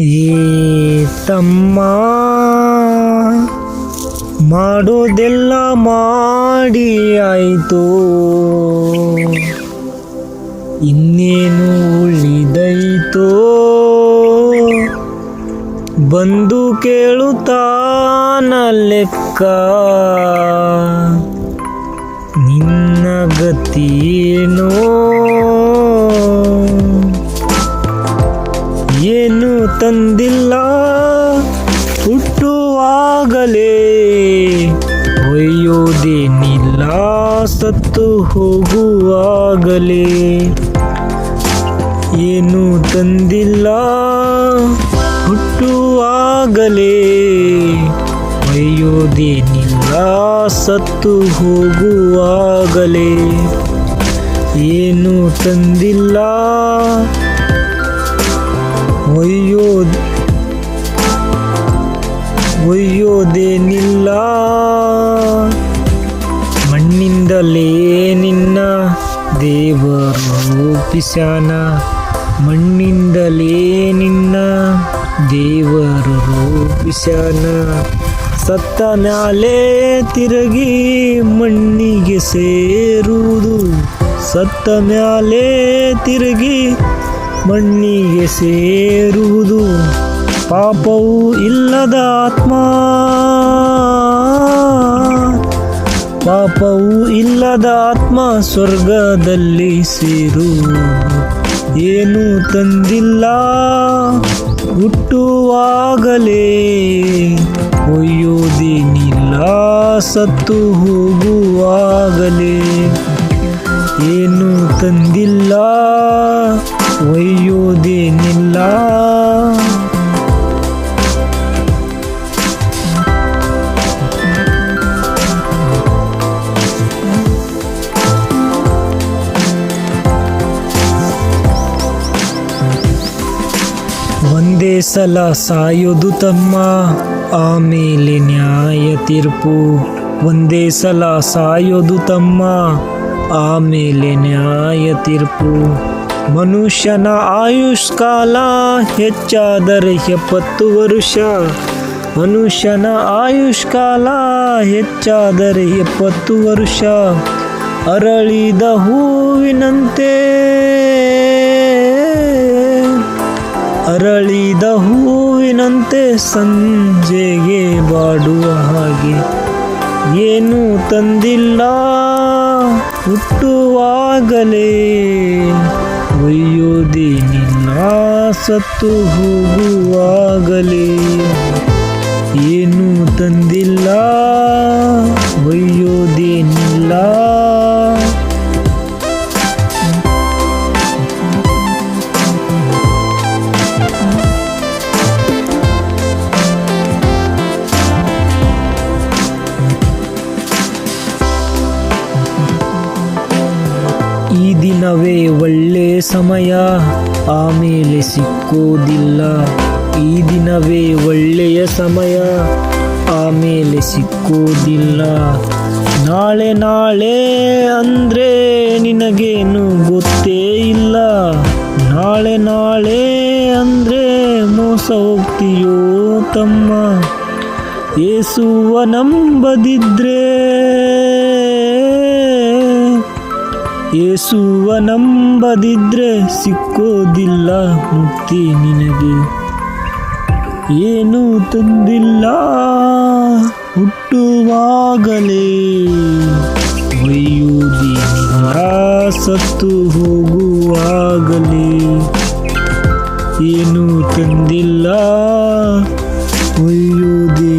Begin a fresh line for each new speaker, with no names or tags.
ಈ ತಮ್ಮ ಮಾಡೋದೆಲ್ಲ ಮಾಡಿ ಆಯಿತು. ಇನ್ನೇನು ಉಳಿದೈತೋ? ಬಂದು ಕೇಳುತ್ತಾನ ಲೆಕ್ಕ. ನಿನ್ನ ಗತಿಯೇನೋ ತಂದಿಲ್ಲ ಹುಟ್ಟುವಾಗಲೇ ಒಯ್ಯೋದೇನಿಲ್ಲ ಸತ್ತು ಹೋಗುವಾಗಲೇ ಏನು ತಂದಿಲ್ಲ. ಹುಟ್ಟುವಾಗಲೇ ಒಯ್ಯೋದೇನಿಲ್ಲ ಸತ್ತು ಹೋಗುವಾಗಲೇ ಏನು ತಂದಿಲ್ಲ. ಒಯ್ಯೋದ್ ಒಯ್ಯೋದೇನಿಲ್ಲ ಮಣ್ಣಿಂದಲೇ ನಿನ್ನ ದೇವರು ರೂಪಿಸಾನ ಮಣ್ಣಿಂದಲೇ ನಿನ್ನ ದೇವರು ರೂಪಿಸಾನ ಸತ್ತ ಮ್ಯಾಲೆ ತಿರುಗಿ ಮಣ್ಣಿಗೆ ಸೇರುವುದು. ಸತ್ತ ಮ್ಯಾಲೆ ತಿರುಗಿ ಮಣ್ಣಿಗೆ ಸೇರುವುದು ಪಾಪವು ಇಲ್ಲದ ಆತ್ಮ. ಪಾಪವು ಇಲ್ಲದ ಆತ್ಮ ಸ್ವರ್ಗದಲ್ಲಿ ಸೇರು ಏನು ತಂದಿಲ್ಲ, ಹುಟ್ಟುವಾಗಲೇ ಒಯ್ಯೋದೇನಿಲ್ಲ ಸತ್ತು ಹೋಗುವಾಗಲೇ. ಏನು ತಂದಿಲ್ಲ ಒಯ್ಯೋದೇನಿಲ್ಲ ಒಂದೇ ಸಲ ಸಾಯೋದು ತಮ್ಮ ಆಮೇಲೆ ನ್ಯಾಯ ತೀರ್ಪು. ಒಂದೇ ಸಲ ಸಾಯೋದು ತಮ್ಮ ಆಮೇಲೆ ನ್ಯಾಯ ತೀರ್ಪು. ಮನುಷ್ಯನ ಆಯುಷ್ಕಾಲ ಹೆಚ್ಚಾದರೆ ಎಪ್ಪತ್ತು ವರುಷ. ಮನುಷ್ಯನ ಆಯುಷ್ಕಾಲ ಹೆಚ್ಚಾದರೆ ಎಪ್ಪತ್ತು ವರುಷ. ಅರಳಿದ ಹೂವಿನಂತೆ ಅರಳಿದ ಹೂವಿನಂತೆ ಸಂಜೆಗೆ ಬಾಡುವ ಹಾಗೆ. ಏನು ತಂದಿಲ್ಲ, ಹುಟ್ಟುವಾಗಲೇ ಒಯ್ಯೋದೇನಿಲ್ಲ ಸತ್ತು ಹೋಗುವಾಗಲೇ. ಏನು ತಂದಿಲ್ಲ ಒಯ್ಯೋದೇನಿಲ್ಲ. ದಿನವೇ ಒಳ್ಳೆ ಸಮಯ. ಆಮೇಲೆ ಸಿಕ್ಕೋದಿಲ್ಲ. ಈ ದಿನವೇ ಒಳ್ಳೆಯ ಸಮಯ. ಆಮೇಲೆ ಸಿಕ್ಕೋದಿಲ್ಲ. ನಾಳೆ ನಾಳೆ ಅಂದ್ರೆ ನಿನಗೇನು ಗೊತ್ತೇ ಇಲ್ಲ. ನಾಳೆ ನಾಳೆ ಅಂದ್ರೆ ಮೋಸ ಹೋಗ್ತೀಯೋ ತಮ್ಮ. ಏಸುವ ನಂಬದಿದ್ರೆ ಏಸುವ ನಂಬದಿದ್ರೆ ಸಿಕ್ಕೋದಿಲ್ಲ ಮುಕ್ತಿ ನಿನಗೆ. ಏನೂ ತಂದಿಲ್ಲ ಹುಟ್ಟುವಾಗಲೇ. ಒಯ್ಯೂದಿ ಸತ್ತು ಹೋಗುವಾಗಲೇ. ಏನೂ ತಂದಿಲ್ಲ ಒಯ್ಯುವುದೇ